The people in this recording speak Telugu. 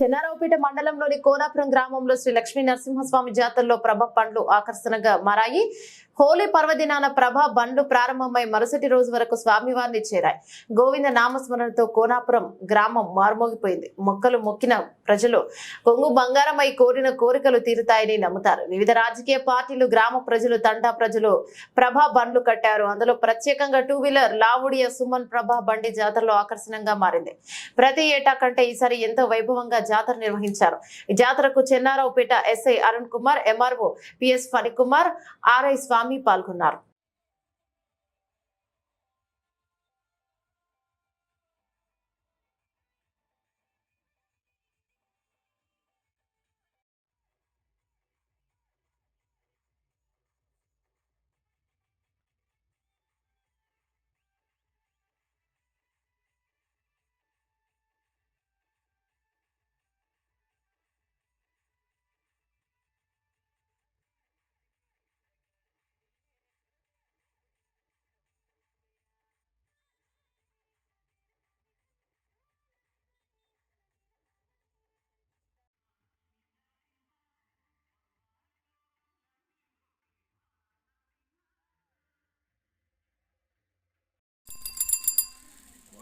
చెన్నారావుపేట మండలంలోని కోనాపురం గ్రామంలో శ్రీ లక్ష్మీ నరసింహస్వామి జాతరలో ప్రభ పండ్లు ఆకర్షణగా మారాయి. హోలీ పర్వదినాన ప్రభ బండ్లు ప్రారంభమై మరుసటి రోజు వరకు స్వామివారిని చేరాయి. గోవింద నామస్మరణతో కోనాపురం గ్రామం మారుమోగిపోయింది. మొక్కలు మొక్కిన ప్రజలు కొంగు బంగారమై కోరిన కోరికలు తీరుతాయని నమ్ముతారు. వివిధ రాజకీయ పార్టీలు గ్రామ ప్రజలు తండా ప్రజలు ప్రభా బండ్లు కట్టారు. అందులో ప్రత్యేకంగా టూ వీలర్ లావుడియ సుమన్ ప్రభా బండి జాతరలో ఆకర్షణంగా మారింది. ప్రతి ఏటా కంటే ఈసారి ఎంతో వైభవంగా జాతర నిర్వహించారు. ఈ జాతరకు Chennaraopet SI Arun Kumar MRO PS Phanikumar RI Swamy పాల్గొన్నారు.